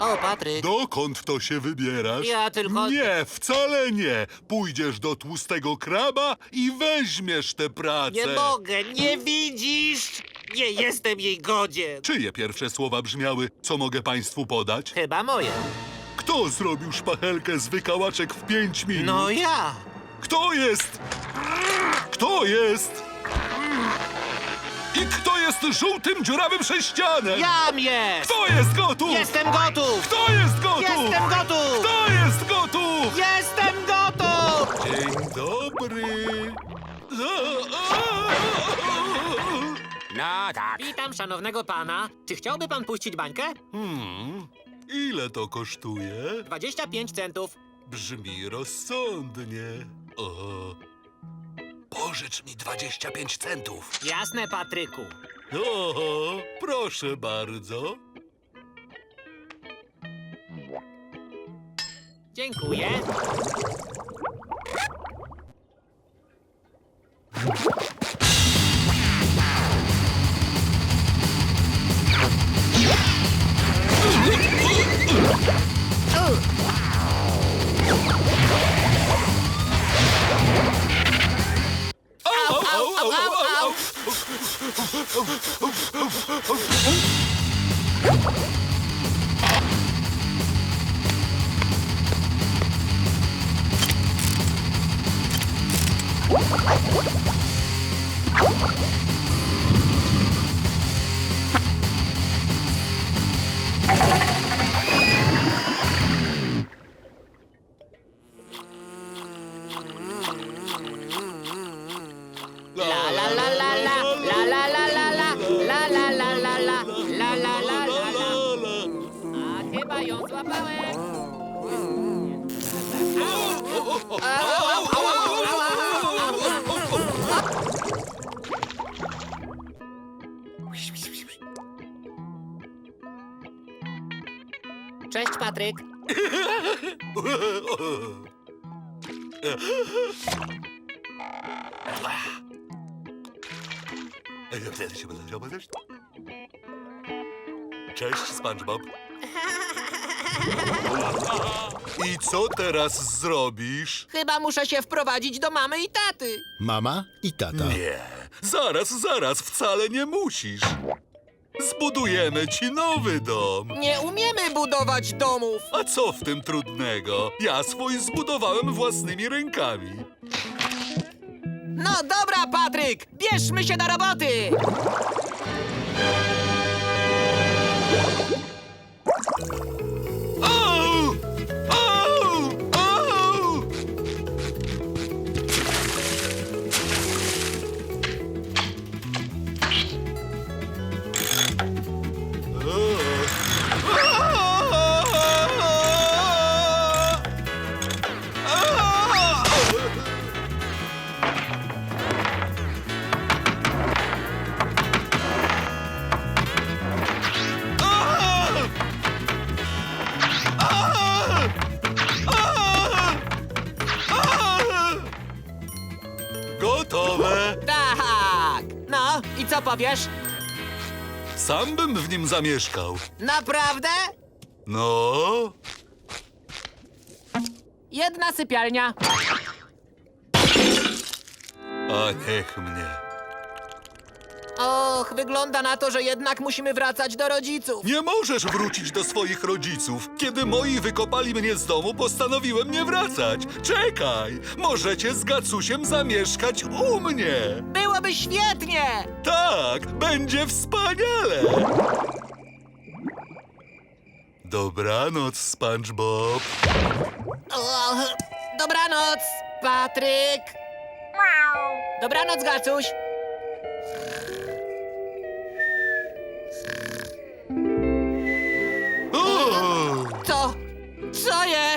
O, Patryk. Dokąd to się wybierasz? Ja tylko- Nie, wcale nie. Pójdziesz do tłustego kraba i weźmiesz tę pracę. Nie mogę, nie widzisz? Nie jestem jej godzien. Czyje pierwsze słowa brzmiały, co mogę państwu podać? Chyba moje. Kto zrobił szpachelkę z wykałaczek w pięć minut? No ja. Kto jest? Kto jest? I kto jest żółtym dziurawym sześcianem? Jam jest! Kto jest gotów? Jestem gotów! Kto jest gotów? Jestem gotów! Kto jest gotów? Jestem gotów! Dzień dobry. No tak. Witam szanownego pana. Czy chciałby pan puścić bańkę? Hmm, ile to kosztuje? 25 centów. Brzmi rozsądnie. O, pożycz mi 25 centów. Jasne, Patryku. O, proszę bardzo. Dziękuję. I co teraz zrobisz? Chyba muszę się wprowadzić do mamy i taty. Mama i tata. Nie, zaraz, zaraz, wcale nie musisz. Zbudujemy ci nowy dom. Nie umiemy budować domów. A co w tym trudnego? Ja swój zbudowałem własnymi rękami. No dobra, Patryk, bierzmy się do roboty! Powiesz? Sam bym w nim zamieszkał. Naprawdę? No, Jedna sypialnia. a niech mnie. Och, wygląda na to, że jednak musimy wracać do rodziców. Nie możesz wrócić do swoich rodziców. Kiedy moi wykopali mnie z domu, postanowiłem nie wracać. Czekaj, możecie z Gacusiem zamieszkać u mnie. Byłoby świetnie! Tak, będzie wspaniale. Dobranoc, SpongeBob. O, dobranoc, Patryk. Dobranoc, Gacuś. 少爷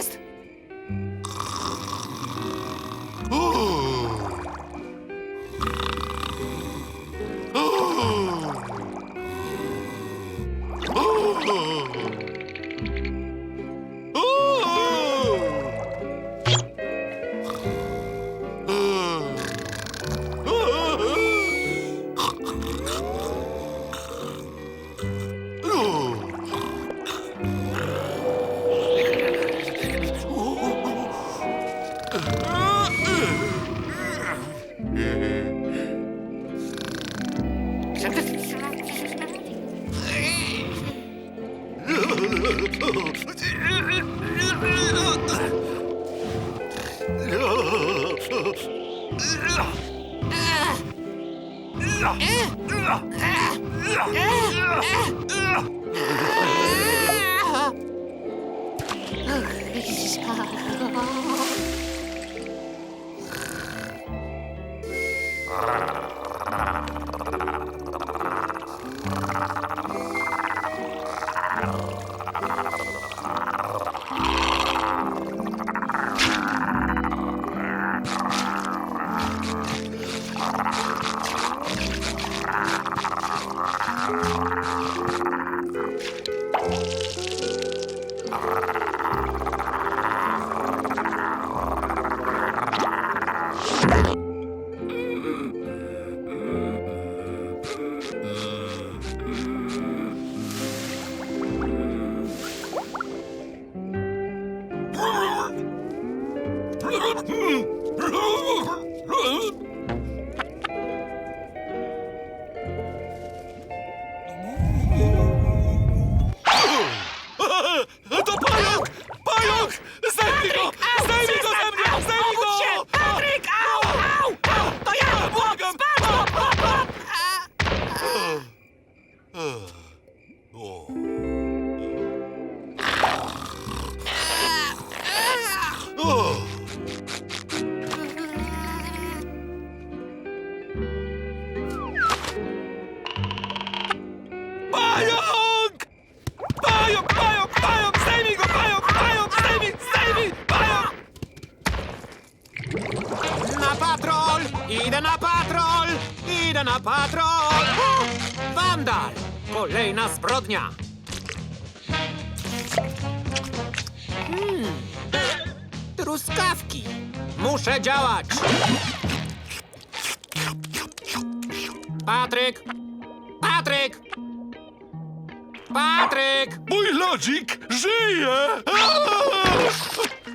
żyje!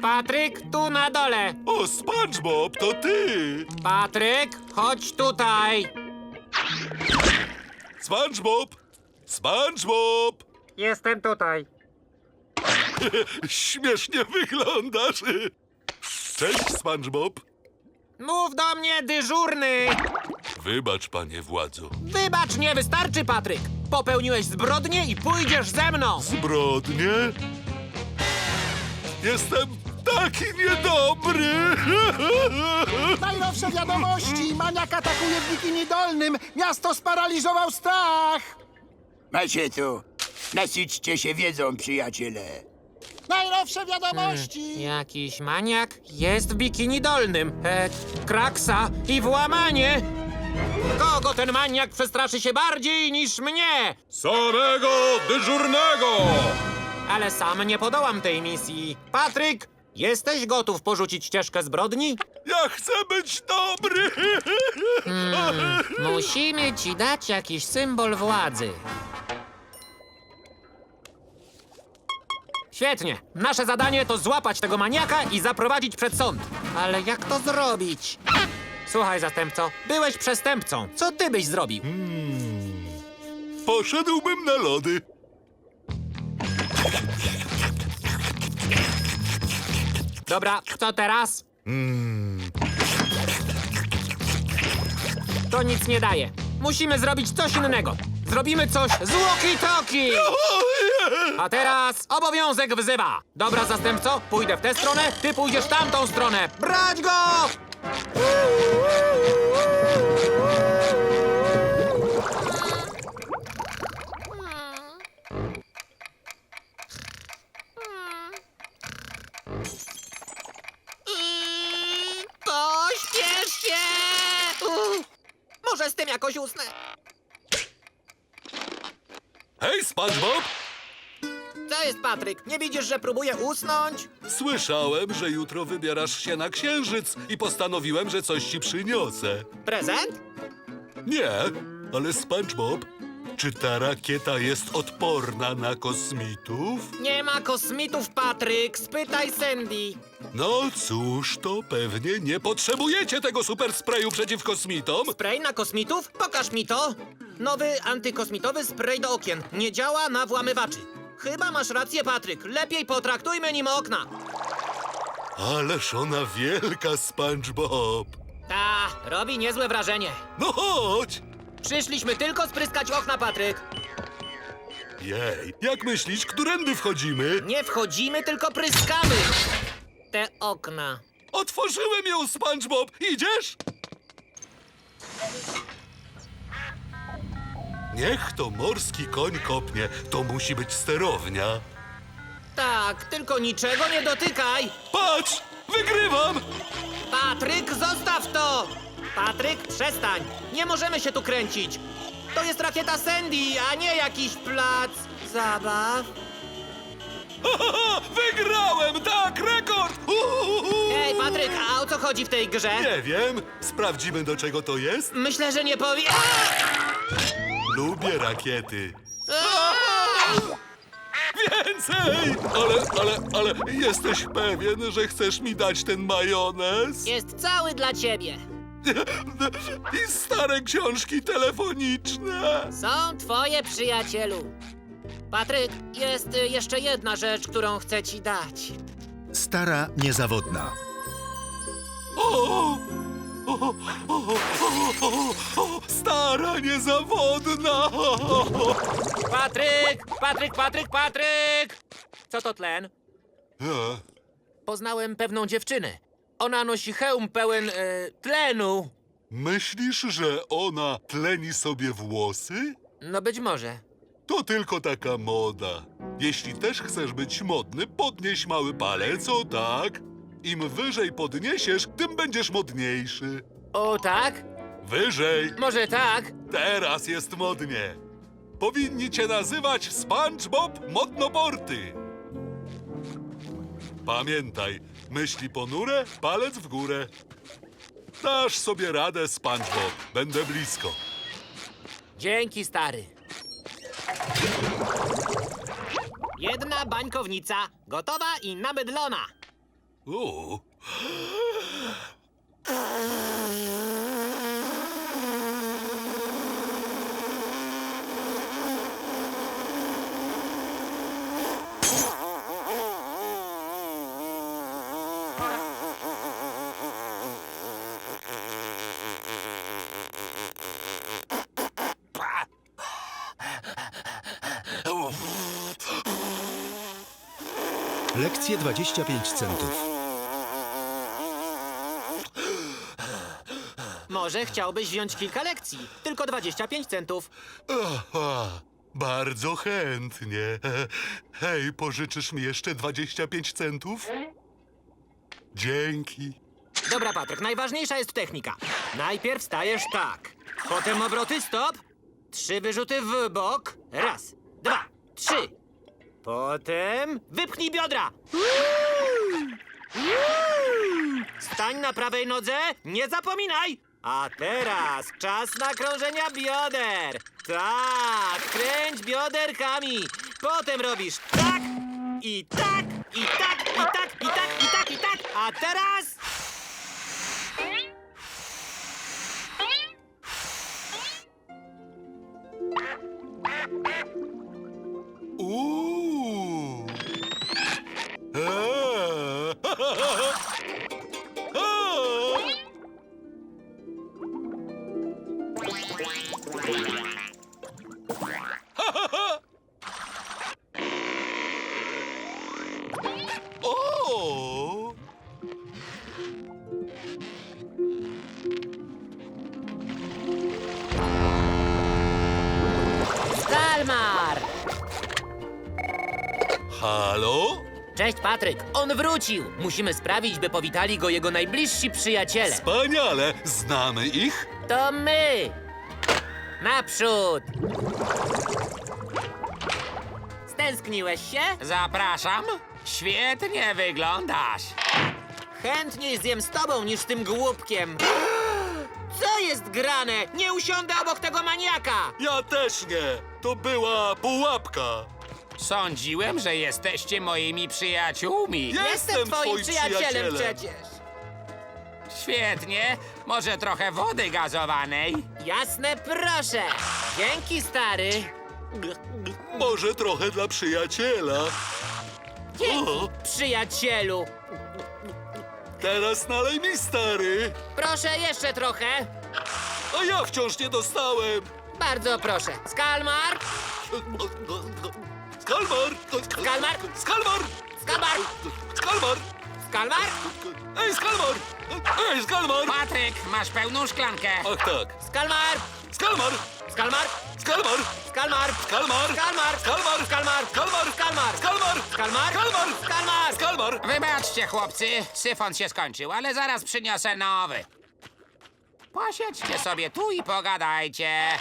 Patryk, tu na dole! O, SpongeBob, to ty! Patryk, chodź tutaj! SpongeBob! SpongeBob! Jestem tutaj. Śmiesznie wyglądasz. Cześć, SpongeBob. Mów do mnie, dyżurny! Wybacz, panie władzo. Wybacz, nie wystarczy, Patryk! Popełniłeś zbrodnię i pójdziesz ze mną! Zbrodnie? Jestem taki niedobry. Najnowsze wiadomości! Maniak atakuje w bikini dolnym! Miasto sparaliżował strach! Macie tu. Nasyćcie się wiedzą, przyjaciele. Najnowsze wiadomości! Jakiś maniak jest w bikini dolnym. E, kraksa i włamanie! Kogo ten maniak przestraszy się bardziej niż mnie? Samego dyżurnego! Ale sam nie podołam tej misji. Patryk, jesteś gotów porzucić ścieżkę zbrodni? Ja chcę być dobry. Musimy ci dać jakiś symbol władzy. Świetnie. Nasze zadanie to złapać tego maniaka i zaprowadzić przed sąd. Ale jak to zrobić? Słuchaj, zastępco, byłeś przestępcą. Co ty byś zrobił? Poszedłbym na lody. Dobra, co teraz? To nic nie daje. Musimy zrobić coś innego. Zrobimy coś z walkie-talkie! A teraz obowiązek wzywa. Dobra, zastępco, pójdę w tę stronę, ty pójdziesz w tamtą stronę. Brać go! Pośpiesz się! Może z tym jakoś usnę. Hej, SpongeBob! Co jest, Patryk? Nie widzisz, że próbuję usnąć? Słyszałem, że jutro wybierasz się na księżyc i postanowiłem, że coś ci przyniosę. Prezent? Nie, ale SpongeBob, czy ta rakieta jest odporna na kosmitów? Nie ma kosmitów, Patryk. Spytaj Sandy. No cóż, to pewnie nie potrzebujecie tego super sprayu przeciw kosmitom. Spray na kosmitów? Pokaż mi to. Nowy antykosmitowy spray do okien. Nie działa na włamywaczy. Chyba masz rację, Patryk. Lepiej potraktujmy nim okna. Ależ ona wielka, SpongeBob. Ta, robi niezłe wrażenie. No chodź! Przyszliśmy tylko spryskać okna, Patryk. Jej, jak myślisz, którędy wchodzimy? Nie wchodzimy, tylko pryskamy. Te okna. Otworzyłem ją, SpongeBob! Idziesz? Niech to morski koń kopnie, to musi być sterownia. Tak, tylko niczego nie dotykaj. Patrz! Wygrywam! Patryk, zostaw to! Patryk, przestań! Nie możemy się tu kręcić! To jest rakieta Sandy, a nie jakiś plac zabaw. Wygrałem! Tak, rekord! Uhuhu. Ej, Patryk, a o co chodzi w tej grze? Nie wiem, sprawdzimy do czego to jest. Myślę, że nie powie... Lubię rakiety. Więcej! Ale, ale, ale jesteś pewien, że chcesz mi dać ten majonez? Jest cały dla ciebie. I stare książki telefoniczne. Są twoje przyjacielu. Patryk, jest y, jeszcze jedna rzecz, którą chcę ci dać. Stara niezawodna. O! Stara niezawodna! Patryk! Patryk, Patryk, Patryk! Co to tlen? E, Poznałem pewną dziewczynę. Ona nosi hełm pełen e, tlenu. Myślisz, że ona tleni sobie włosy? No być może. To tylko taka moda. Jeśli też chcesz być modny, podnieś mały palec, o tak. Im wyżej podniesiesz, tym będziesz modniejszy. O tak? Wyżej! Może tak? Teraz jest modnie. Powinni cię nazywać SpongeBob Modnoporty. Pamiętaj, myśli ponure, palec w górę. Dasz sobie radę, SpongeBob. Będę blisko. Dzięki, stary. Jedna bańkownica, gotowa i namydlona. U. Lekcje 25 centów. Może chciałbyś wziąć kilka lekcji. Tylko 25 centów. Aha, bardzo chętnie. Hej, pożyczysz mi jeszcze 25 centów? Dzięki. Dobra, Patryk, najważniejsza jest technika. Najpierw stajesz tak. Potem obroty stop. Trzy wyrzuty w bok. Raz, dwa, trzy. Potem wypchnij biodra. Stań na prawej nodze, nie zapominaj. A teraz czas na krążenia bioder. Tak, kręć bioderkami. Potem robisz tak i tak i tak i tak i tak i tak i tak. A teraz... Uuu. Patryk. On wrócił. Musimy sprawić, by powitali go jego najbliżsi przyjaciele. Wspaniale! Znamy ich? To my! Naprzód! Stęskniłeś się? Zapraszam. Świetnie wyglądasz. Chętniej zjem z tobą niż z tym głupkiem. Co jest grane? Nie usiądę obok tego maniaka! Ja też nie! To była pułapka! Sądziłem, że jesteście moimi przyjaciółmi. Jestem twoim twoim przyjacielem przyjacielem. przecież. Świetnie. Może trochę wody gazowanej? Jasne, proszę. Dzięki, stary. Może trochę dla przyjaciela. O, Przyjacielu, teraz nalej mi, stary. proszę jeszcze trochę. A ja wciąż nie dostałem. Bardzo proszę. Skalmar, Skalmar! Skalmar? Skalmar! Skalmar, Skalmar! Skalmar. Ej, Skalmar! Ej, Skalmar! Patryk, masz pełną szklankę. Ach tak. Skalmar, Skalmar! Skalmar, Skalmar! Skalmar, Skalmar! Skalmar, Skalmar! Skalmar, Skalmar! Skalmar, Skalmar! Skalmar, Skalmar! Skalmar. Skalmar! Wybaczcie, chłopcy, syfon się skończył, ale zaraz przyniosę nowy. Posiedźcie sobie tu i pogadajcie.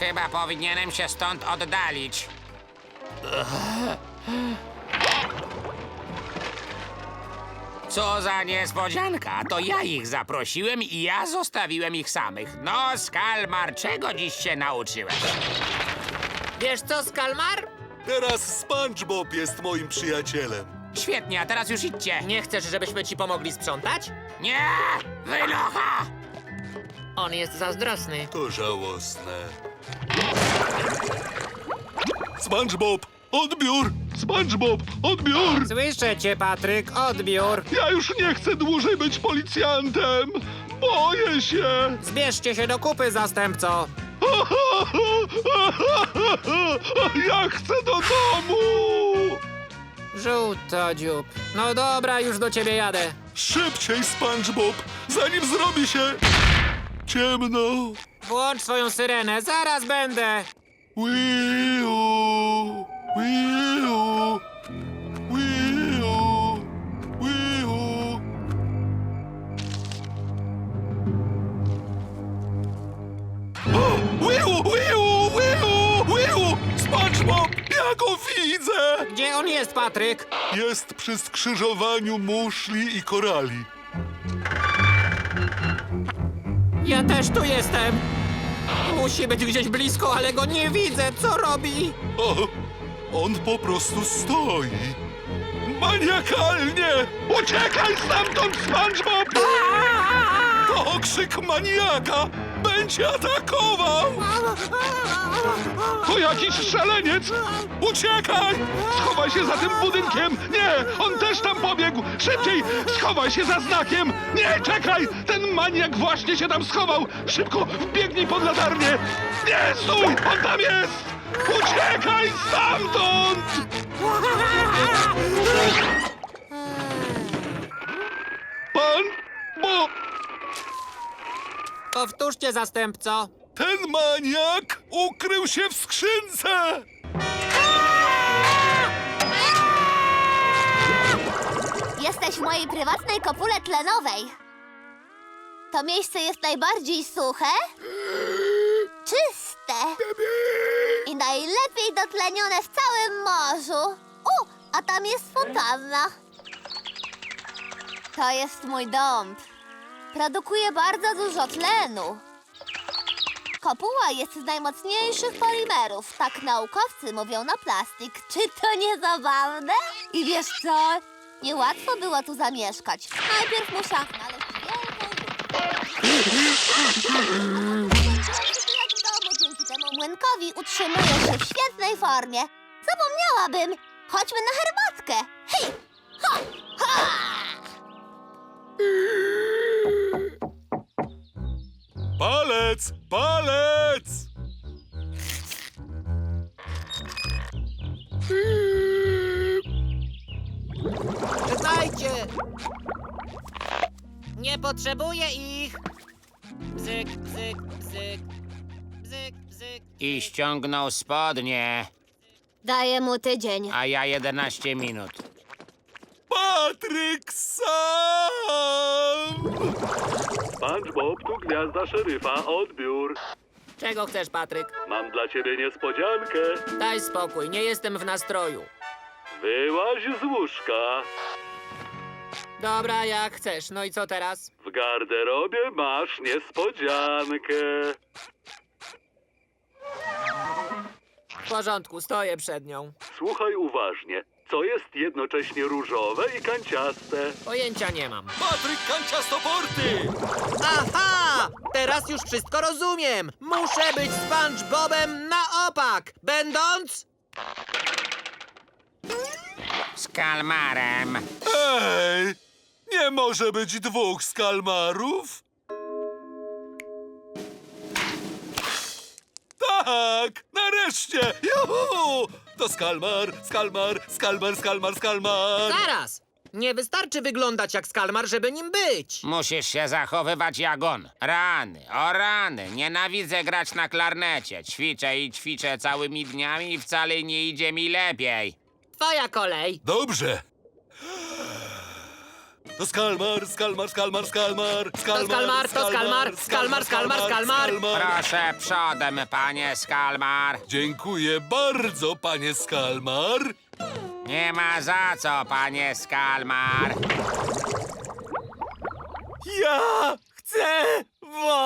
Chyba powinienem się stąd oddalić. Co za niespodzianka, to ja ich zaprosiłem i ja zostawiłem ich samych. No, Skalmar, czego dziś się nauczyłeś? Wiesz co, Skalmar? Teraz SpongeBob jest moim przyjacielem. Świetnie, a teraz już idźcie. Nie chcesz, żebyśmy ci pomogli sprzątać? Nie! Wynocha! On jest zazdrosny. To żałosne. SpongeBob! Odbiór! SpongeBob! Odbiór! Słyszę cię, Patryk, odbiór. Ja już nie chcę dłużej być policjantem! Boję się! Zbierzcie się do kupy, zastępco. Ja chcę do domu! Żółto dziób. No dobra, już do ciebie jadę. Szybciej, SpongeBob, zanim zrobi się ciemno. Włącz swoją syrenę, zaraz będę. Wiu, Jest przy skrzyżowaniu muszli i korali. Ja też tu jestem. Musi być gdzieś blisko, ale go nie widzę. Co robi? O, on po prostu stoi. Maniakalnie! Uciekaj stamtąd, SpongeBob! To okrzyk maniaka! Będzie atakował! To jakiś szaleniec! Uciekaj! Schowaj się za tym budynkiem! Nie! On też tam pobiegł! Szybciej! Schowaj się za znakiem! Nie, czekaj! Ten maniak właśnie się tam schował! Szybko, wbiegnij pod latarnię! Nie, stój! On tam jest! Uciekaj stamtąd! Pan, bo Powtórzcie, zastępco. Ten maniak ukrył się w skrzynce! Jesteś w mojej prywatnej kopule tlenowej. To miejsce jest najbardziej suche, czyste i najlepiej dotlenione w całym morzu. U, a tam jest fontanna. To jest mój dąb. Produkuje bardzo dużo tlenu. Kopuła jest z najmocniejszych polimerów. Tak naukowcy mówią na plastik. Czy to nie zabawne? I wiesz co? Niełatwo było tu zamieszkać. Najpierw musiałam znaleźć wielką lupę. Jak w domu dzięki temu młynkowi utrzymuję się w świetnej formie. Zapomniałabym. Chodźmy na herbatkę. Hej! Ha! Ha! Palec! Palec! Czytajcie! Nie potrzebuję ich! Bzyk, bzyk, bzyk. Bzyk, bzyk. I ściągnął spodnie, Daję mu tydzień. a ja 11 minut. Patryk sam! SpongeBob, tu gwiazda szeryfa, odbiór. Czego chcesz, Patryk? Mam dla ciebie niespodziankę. Daj spokój, nie jestem w nastroju. Wyłaź z łóżka. Dobra, jak chcesz. No i co teraz? W garderobie masz niespodziankę. W porządku, stoję przed nią. Słuchaj uważnie. Co jest jednocześnie różowe i kanciaste? Pojęcia nie mam. Patryk Kanciastoporty! Aha! Teraz już wszystko rozumiem. Muszę być SpongeBobem na opak, będąc... Z kalmarem. Ej! Nie może być dwóch skalmarów? Tak! Nareszcie! Juhu! To skalmar, skalmar, skalmar, skalmar, skalmar! Zaraz! Nie wystarczy wyglądać jak skalmar, żeby nim być. Musisz się zachowywać jak on. Rany, o rany. Nienawidzę grać na klarnecie. Ćwiczę i ćwiczę całymi dniami i wcale nie idzie mi lepiej. Twoja kolej. Dobrze! To skalmar, skalmar, skalmar, skalmar, skalmar, skalmar, to skalmar, skalmar, skalmar, skalmar. Proszę przodem, panie Skalmar. Dziękuję bardzo, panie skalmar. Nie ma za co, panie Skalmar. Ja chcę wody!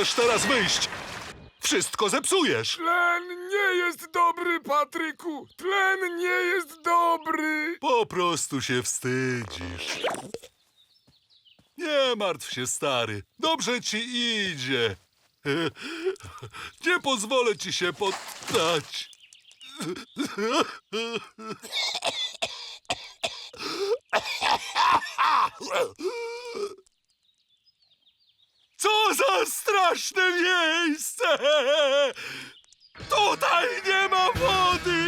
Możesz teraz wyjść! Wszystko zepsujesz! Tlen nie jest dobry, Patryku! Tlen nie jest dobry! Po prostu się wstydzisz. Nie martw się, stary. Dobrze ci idzie. Nie pozwolę ci się poddać. Co za straszne miejsce! Tutaj nie ma wody!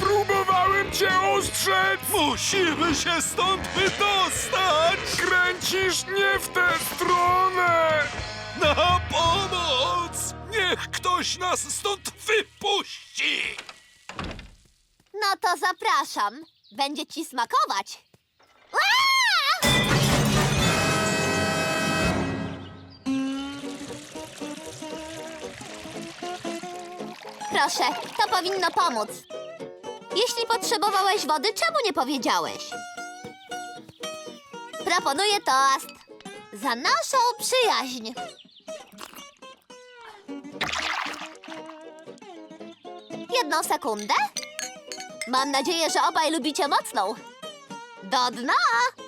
Próbowałem cię ostrzec! Musimy się stąd wydostać! Kręcisz nie w tę stronę! Na pomoc! Niech ktoś nas stąd wypuści! No to zapraszam. Będzie ci smakować. Ua! Proszę, to powinno pomóc. Jeśli potrzebowałeś wody, czemu nie powiedziałeś? Proponuję toast. Za naszą przyjaźń. Jedną sekundę. Mam nadzieję, że obaj lubicie mocną. Do dna!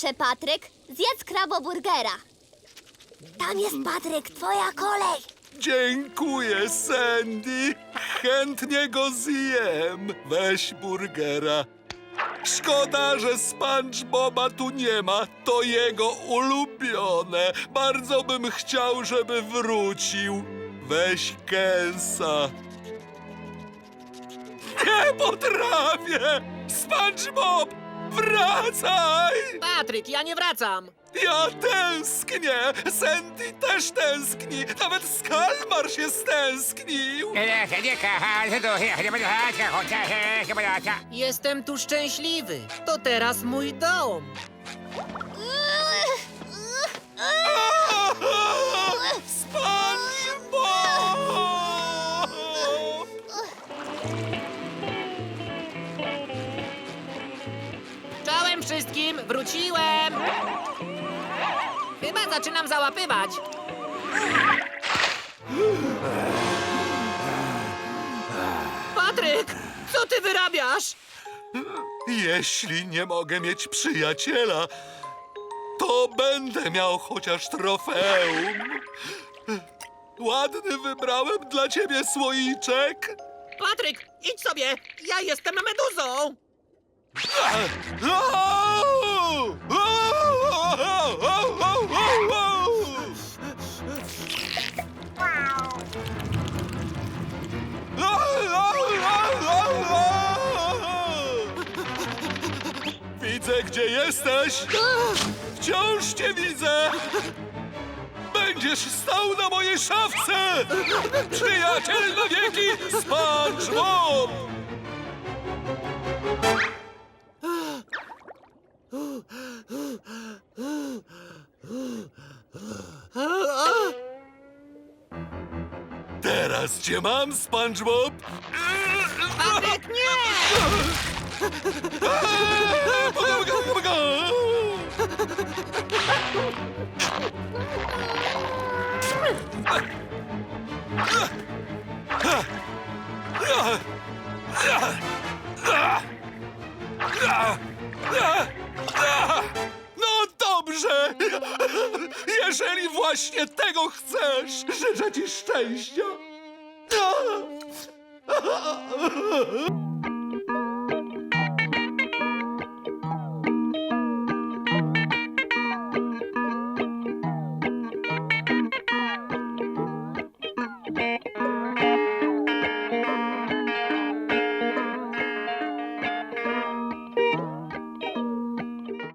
Proszę, Patryk, zjedz kraboburgera. Tam jest Patryk, twoja kolej. Dziękuję, Sandy. Chętnie go zjem. Weź burgera. Szkoda, że SpongeBoba tu nie ma. To jego ulubione. Bardzo bym chciał, żeby wrócił. Weź kęsa. Nie potrafię! SpongeBob! Wracaj! Patryk, ja nie wracam. Ja tęsknię! Sandy też tęskni! Nawet Skalmar się stęsknił! Jestem tu szczęśliwy. To teraz mój dom. Wróciłem. Chyba zaczynam załapywać. Patryk, co ty wyrabiasz? Jeśli nie mogę mieć przyjaciela, to będę miał chociaż trofeum. Ładny wybrałem dla ciebie słoiczek. Patryk, idź sobie, ja jestem meduzą. Gdzie jesteś! Wciąż cię widzę! Będziesz stał na mojej szafce! Przyjaciel na wieki SpongeBob! Teraz cię mam, SpongeBob! Patryk, nie! No dobrze! Jeżeli właśnie tego chcesz, życzę ci szczęścia!